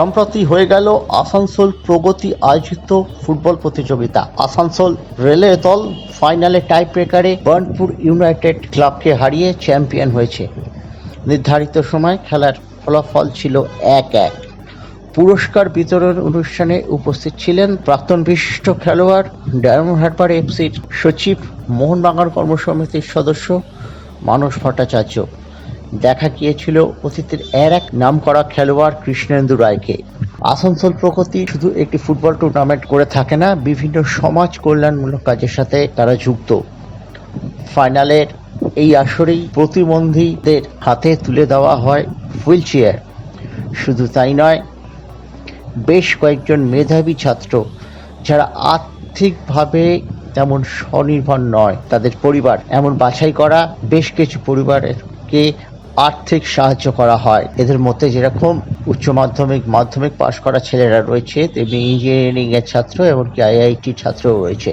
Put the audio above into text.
সম্প্রতি হয়ে গেল আসানসোল প্রগতি আয়োজিত ফুটবল প্রতিযোগিতা। আসানসোল রেলে দল ফাইনালে টাই ব্রেকারে বার্নপুর ইউনাইটেড ক্লাবকে হারিয়ে চ্যাম্পিয়ন হয়েছে। নির্ধারিত সময় খেলার ফলাফল ছিল এক এক। পুরস্কার বিতরণ অনুষ্ঠানে উপস্থিত ছিলেন প্রাক্তন বিশিষ্ট খেলোয়াড় ডায়মন্ড হারবার এফসির সচিব, মোহনবাগান কর্মসমিতির সদস্য মানস ভট্টাচার্য। দেখা গিয়েছিল অতীতের এর এক নামকরা খেলোয়াড় কৃষ্ণেন্দু রায়কে। আসানসোল প্রগতি শুধু একটি ফুটবল টুর্নামেন্ট করে থাকে না, বিভিন্ন সমাজ কল্যাণমূলক কাজের সাথে তারা যুক্ত। ফাইনালের এই আসরেই প্রতিবন্ধীদের হাতে তুলে দেওয়া হয় হুইল চেয়ার শুধু তাই নয়, বেশ কয়েকজন মেধাবী ছাত্র, যারা আর্থিকভাবে তেমন স্বনির্ভর নয়, তাদের পরিবার। এমন বাছাই করা বেশ কিছু পরিবারকে আর্থিক সাহায্য করা হয়। এদের মধ্যে যেরকম উচ্চ মাধ্যমিক মাধ্যমিক পাশ করা ছেলেরা রয়েছে, তেমনি ইঞ্জিনিয়ারিং এর ছাত্র এমনকি আইআইটি ছাত্রও রয়েছে।